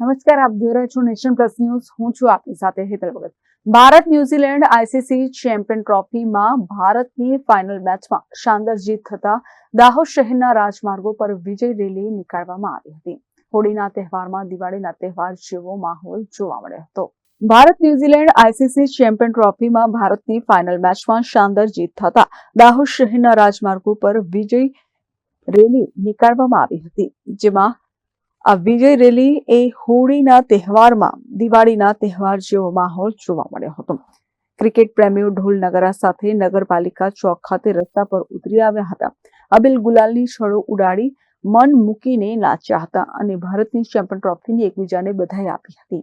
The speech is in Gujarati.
નમસ્કાર, આપ જોઈ રહ્યા છો નેશન પ્લસ ન્યૂઝ. હું છું આપની સાથે Hetal Bhagat. Bharat New Zealand ICC champion ટ્રોફીમાં ભારતની ફાઇનલ મેચમાં શાનદાર જીત થતા દાહોદ શહેરના રાજમાર્ગો પર વિજય રેલી નીકાળવામાં આવી હતી. હોળીના તહેવારમાં દિવાળીના તહેવાર જેવો માહોલ જોવા મળ્યો હતો. Bharat New Zealand ICC champion ટ્રોફીમાં ભારતની ફાઇનલ મેચમાં શાનદાર જીત થતા દાહોદ શહેરના રાજમાર્ગો પર વિજય રેલી નીકાળવામાં આવી હતી, જેમાં આ વિજય રેલી એ હોળીના તહેવારમાં, દિવાળીના તહેવાર જેવો માહોલ જોવા મળ્યો હતો. ક્રિકેટ પ્રેમીઓ ઢોલ નગરા સાથે નગરપાલિકા ચોક ખાતે રસ્તા પર ઉતરી આવ્યા હતા. અબિલ ગુલાલની છડો ઉડાડી મન મૂકીને નાચ્યા હતા અને ભારતની ચેમ્પિયન ટ્રોફીની એકબીજાને બધાઈ આપી હતી.